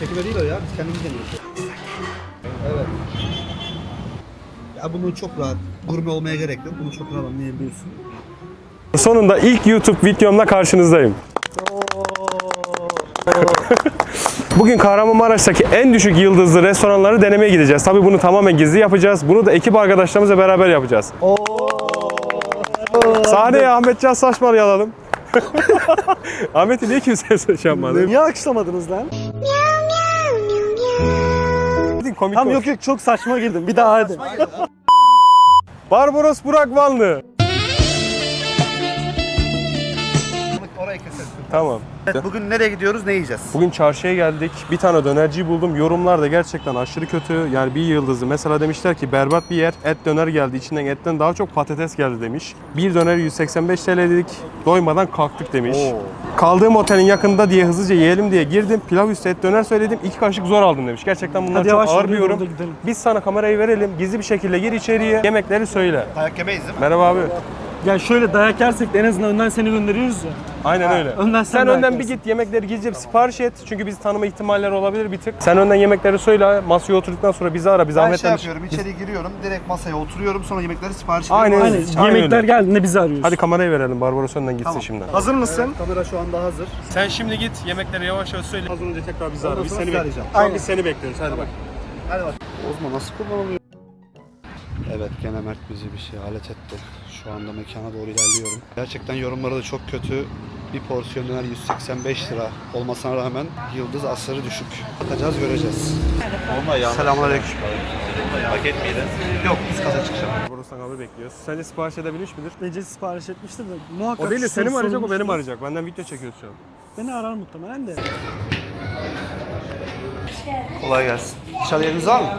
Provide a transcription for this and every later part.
Çekime değil o ya. Biz kendimiz deniyoruz. Evet. Ya bunu çok rahat. Gurme olmaya gerek yok. Bunu çok rahat anlayabiliyorsun. Sonunda ilk YouTube videomla karşınızdayım. Bugün Kahramanmaraş'taki en düşük yıldızlı restoranları denemeye gideceğiz. Tabii bunu tamamen gizli yapacağız. Bunu da ekip arkadaşlarımızla beraber yapacağız. Sahneye Ahmet Can Saçmalı'yı alalım. Ahmet'i niye kimseye yapmadı? Niye alkışlamadınız lan? Komik Tam olsun. yok yok çok saçma girdim. Bir daha hadi. Barbaros Burak Vanlı. Orayı keselim. Tamam. Evet, bugün nereye gidiyoruz? Ne yiyeceğiz? Bugün çarşıya geldik. Bir tane dönerci buldum. Yorumlar da gerçekten aşırı kötü. Yani bir yıldızı. Mesela demişler ki berbat bir yer. Et döner geldi. İçinden etten daha çok patates geldi demiş. Bir döner 185 TL dedik. Doymadan kalktık demiş. Kaldığım otelin yakında diye hızlıca yiyelim diye girdim. Pilav üstü et döner söyledim. İki kaşık zor aldım demiş. Gerçekten bunlar Hadi çok yavaş ağır bir yorum. gidelim. Biz sana kamerayı verelim. Gizli bir şekilde gir içeriye. Yemekleri söyle. Dayak yemeyiz değil mi? Merhaba abi. Ya şöyle dayak yersek de en azından önden seni gönderiyoruz ya. Aynen öyle. önden sen sen de önden bir git yemekleri gizlice sipariş et. Çünkü bizi tanıma ihtimalleri olabilir bir tık. Sen önden yemekleri söyle. Masaya oturduktan sonra bizi ara. Biz Ben Ahmet'le şey yapıyorum, içeri giriyorum, direkt masaya oturuyorum, sonra yemekleri sipariş Aynen. ediyorum. Aynen. Aynen Yemekler öyle. geldiğinde bizi arıyoruz. Hadi kamerayı verelim. Barbaros önden gitsin Tamam. şimdi. Hazır mısın? Evet, kamera şu anda hazır. Sen şimdi git yemekleri yavaş yavaş söyle. Az önce tekrar bizi ara. Biz seni Aynen. biz seni bekliyoruz. Hadi bak. Hadi bak. Ozma nasıl kullanılıyor? Evet gene Mert bizi bir şey alet etti. Şu anda mekana doğru ilerliyorum. Gerçekten yorumları da çok kötü. Bir porsiyon döner 185 lira olmasına rağmen yıldız asırı düşük. Bakacağız göreceğiz. Selamünaleyküm. Paket miydi? Yok biz kasa çıkacağım. Barbaros'tan haber bekliyoruz. Sence sipariş edebilmiş midir? Ece sipariş etmiştir de muhakkak O değil de seni mi arayacak o beni mi arayacak? Benden video çekiyoruz şu an. Beni arar muhtemelen de. Kolay gelsin. Dışarı yeriniz var mı?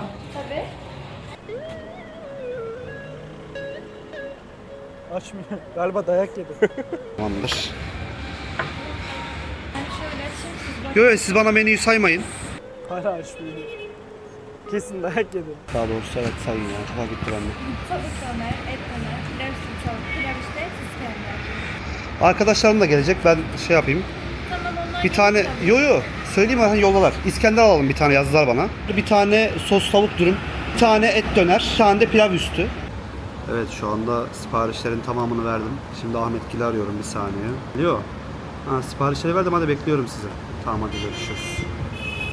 Açmıyor. Galiba dayak yedi. Tamamdır. Şöyle açayım siz bakın. Yok siz bana menüyü saymayın. Hala açmıyor. Kesin dayak yedi. Daha doğrusu evet sayın ya. Kafa gitti bende. Tavuk döner, et döner, pilav üstü tavuk, pilav üstü et, iskender. Arkadaşlarım da gelecek. Ben şey yapayım. Tamam onlar Bir tane yo yo söyleyeyim hani yoldalar. İskender alalım bir tane yazdılar bana. Bir tane sos tavuk dürüm, bir tane et döner, bir tane de pilav üstü. Evet şu anda siparişlerin tamamını verdim. Şimdi Ahmet Gül'ü arıyorum bir saniye. Yo. Ha, siparişleri verdim hadi bekliyorum sizi. Tamam hadi görüşürüz.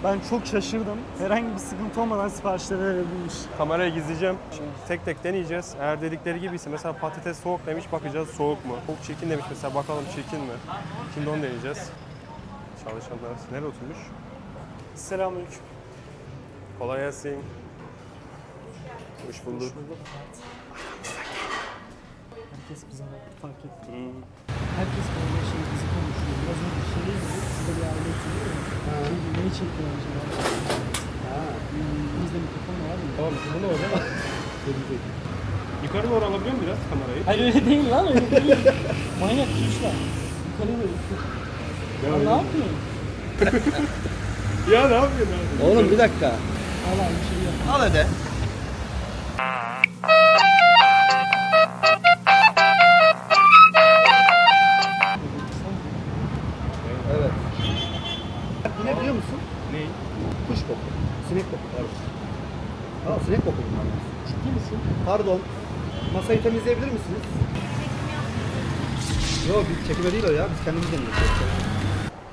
Ben çok şaşırdım. Herhangi bir sıkıntı olmadan siparişleri verebilmiş. Kameraya gizleyeceğim. Şimdi tek tek deneyeceğiz. Eğer dedikleri gibiyse mesela patates soğuk demiş bakacağız soğuk mu? Soğuk çirkin demiş mesela bakalım çirkin mi? Şimdi onu deneyeceğiz. Çalışanlar nereye oturmuş? Selamünaleyküm. Kolay gelsin. Hoş bulduk. Herkes baktı fark etti. Herkes böyle şey bizi konuşuyor. Biraz önce şey dedi. Sizde bir aile oturuyor ya. Neyi çekiyor acaba? Hmm, Bizde mikrofon var mı? Tamam bunu öyle mi? Yukarı doğru alabiliyor muyum biraz kamerayı? Hayır öyle değil lan öyle değil. Manyak tuşla. Yukarı böyle. Ya ne yapıyorsun? Ya ne yapıyorsun abi? Oğlum bir dakika. Hala bir şey yok. Al hadi. Biliyor musun? Ne? Kuş koku. Sinek koku. Evet. Aa, sinek koku bunlar. Ciddi misin? Pardon. Masayı temizleyebilir misiniz? Yok bir çekime değil o ya. Biz kendimiz deniyoruz.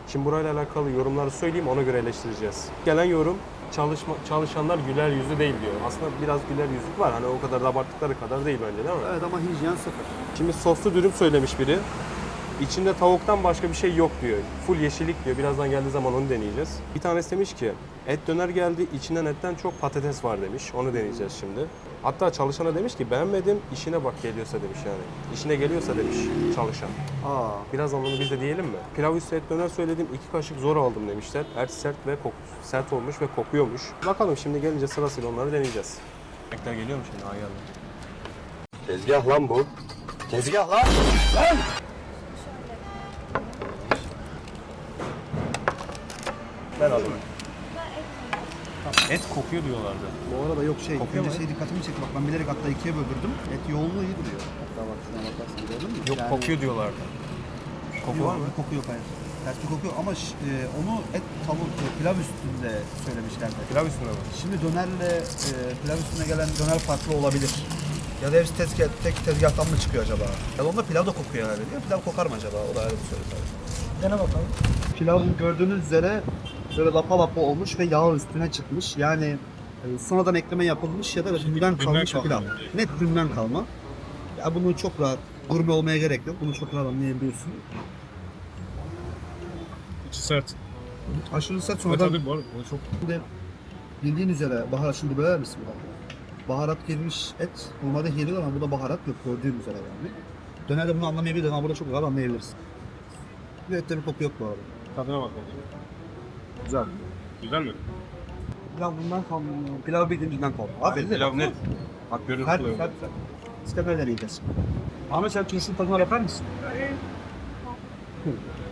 Şimdi burayla alakalı yorumları söyleyeyim ona göre eleştireceğiz. Gelen yorum çalışma, çalışanlar güler yüzlü değil diyor. Aslında biraz güler yüzlük var. Hani o kadar da abarttıkları kadar değil bence değil mi? Evet ama hijyen sıfır. Şimdi soslu dürüm söylemiş biri. İçinde tavuktan başka bir şey yok diyor. Full yeşillik diyor. Birazdan geldiği zaman onu deneyeceğiz. Bir tanesi demiş ki et döner geldi içinden etten çok patates var demiş. Onu deneyeceğiz şimdi. Hatta çalışana demiş ki beğenmedim işine bak geliyorsa demiş yani. İşine geliyorsa demiş çalışan. Aa. Birazdan onu biz de diyelim mi? Pilav üstü et döner söyledim. iki kaşık zor aldım demişler. Et sert ve kok sert olmuş ve kokuyormuş. Bakalım şimdi gelince sırasıyla onları deneyeceğiz. Bekler geliyor mu şimdi? Ha geldi. Tezgah lan bu. Tezgah lan. Ben alayım. Et kokuyor diyorlardı. Bu arada yok şey, Kokuyor önce mu? şey dikkatimi çekti bak ben bilerek hatta ikiye böldürdüm. Et yoğunluğu iyi duruyor. Hatta bak şuna bakarsın gördün mü? Yok Yani kokuyor diyorlardı. Koku var mı? Koku yok hayır. Ters bir koku yok ama ş- e, onu et tavuk e, pilav üstünde söylemişlerdi. Pilav üstüne mi? Şimdi dönerle e, pilav üstüne gelen döner farklı olabilir. Ya da hepsi tezgah, tek tezgahtan mı çıkıyor acaba? Ya da onda pilav da kokuyor herhalde değil mi? Pilav kokar mı acaba? O da ayrı bir soru tabii. Dene bakalım. Pilav gördüğünüz üzere böyle lapa lapa olmuş ve yağ üstüne çıkmış. Yani e, sonradan ekleme yapılmış ya da dünden kalmış bir pilav. Net dünden kalma. Ya bunu çok rahat gurme olmaya gerek yok. Bunu çok rahat anlayabiliyorsun. İçi sert. Aşırı sert sonradan tabii bu arada bu çok Şimdi bildiğin üzere baharat şimdi böler misin? Baharat girmiş et normalde geliyor ama burada baharat yok gördüğün üzere yani. Dönerde bunu anlamayabilir ama burada çok rahat anlayabilirsin. Bir ette bir koku yok bu arada. tadına bak. Güzel. Güzel mi? Pilav bundan kalmıyor. Pilav bildiğimizden kaldı. Abi Pilav net. Bak görüntü oluyor. sert sert. İşte böyle yiyeceğiz. Ahmet sen turşunun tadına yapar mısın?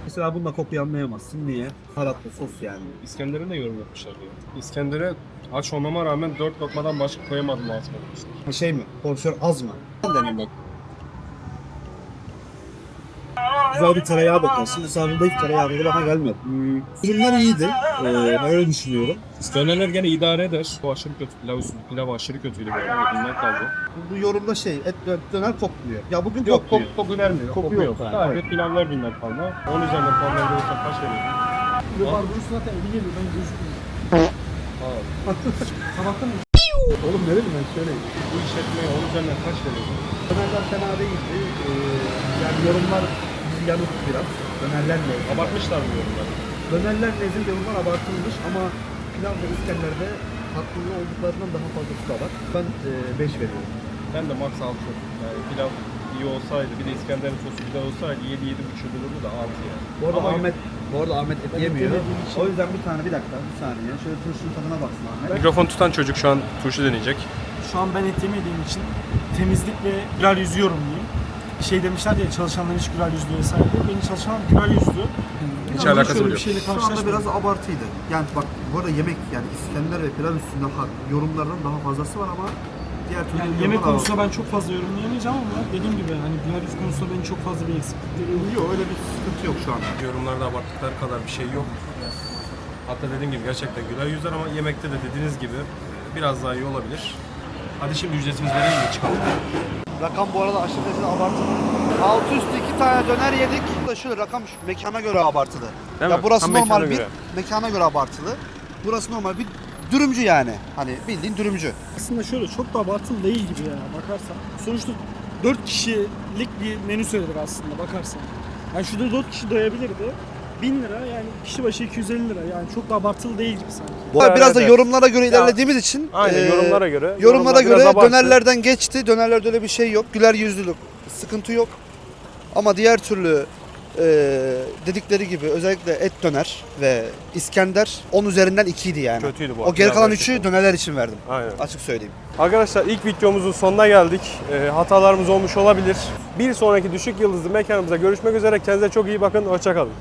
Mesela bununla kokuyu anlayamazsın. Niye? Baharatlı sos yani. İskender'e de yorum yapmışlar diyor. İskender'e aç olmama rağmen 4 lokmadan başka koyamadım ağzıma demişler. Şey mi? Porsiyon az mı? Deneyim bak. Güzel bir tereyağı bakarsın. Hiç tereyağı böyle bana gelmedi. Hmm. Ürünler iyiydi. Ee, ben öyle düşünüyorum. Dönerler gene idare eder. Bu aşırı kötü. Pilav, üstü, pilav aşırı kötüydü böyle. Bundan kaldı. Bu yorumda şey et dö- döner kokmuyor. Ya bugün Yok kok, kok, kok, koku vermiyor. Koku yok. Sadece pilavlar binler kalma. Onun üzerinden puanlar verirsen kaç veriyorsun? Bar burası zaten 50 geliyor ben gözükmüyor. Sabahtan mı? Oğlum ne dedim ben söyleyeyim. Bu işletmeye onun üzerinden kaç veriyorsun? Dönerler fena değildi. Ee, yani yorumlar yanık biraz. Dönerler ne? Abartmışlar mı yorumları? Dönerler nezil yorumlar abartılmış ama pilav ve İskender'de haklı olduklarından daha fazlası da var. Ben 5 veriyorum. Ben de max 6. Yani pilav iyi olsaydı, bir de İskender'in sosu güzel olsaydı 7 7 buçuk olurdu da 6 yani. Bu arada Ama- Ahmet bu arada Ahmet et yemiyor. O yüzden bir tane bir dakika bir saniye. Şöyle turşunun tadına baksın Ahmet. Mikrofon tutan çocuk şu an turşu deneyecek. Şu an ben et yemediğim için temizlik ve güler yüzü yorumluyum. Şey demişler ya çalışanlar hiç güler yüzlü vesaire. Benim çalışanım güler yüzlü. Hiç Ama alakası şöyle bir yok. şeyle Şu anda karşılaşmadım. biraz abartıydı. Yani bak bu arada yemek yani İskender ve pilav üstünde hak yorumlardan daha fazlası var ama diğer türlü Yani yorumlar yemek var. konusunda ben çok fazla yorumlayamayacağım ama dediğim gibi hani güler yüz konusunda benim çok fazla bir eksiklikleri yok. Yok öyle bir sıkıntı yok şu anda. Yorumlarda abarttıkları kadar bir şey yok. Hatta dediğim gibi gerçekten güler yüzler ama yemekte de dediğiniz gibi biraz daha iyi olabilir. Hadi şimdi ücretimizi verelim mi çıkalım? Rakam bu arada aşırı derecede abartılı. Altı üstü iki tane döner yedik. Bu da şöyle rakam şu mekana göre abartılı. Değil ya mi? burası Tam normal bir göre. mekana göre abartılı. Burası normal bir dürümcü yani. Hani bildiğin dürümcü. Aslında şöyle çok da abartılı değil gibi ya bakarsan. Sonuçta 4 kişilik bir menü söyledik aslında bakarsan. Yani şurada 4 kişi doyabilirdi. 1000 lira yani kişi başı 250 lira yani çok da abartılı değil gibi sanki. Bu Evet, biraz da evet. yorumlara göre ilerlediğimiz için Aynen eee, yorumlara göre. Yorumlara göre abartı. dönerlerden geçti. Dönerlerde öyle bir şey yok. Güler yüzlülük, sıkıntı yok. Ama diğer türlü eee, dedikleri gibi özellikle et döner ve İskender 10 üzerinden 2 idi yani. Kötüydü bu. O geri kalan gerçekten. 3'ü dönerler için verdim. Aynen. Açık söyleyeyim. Arkadaşlar ilk videomuzun sonuna geldik. Ee, hatalarımız olmuş olabilir. Bir sonraki düşük yıldızlı mekanımıza görüşmek üzere. Kendinize çok iyi bakın. Hoşçakalın.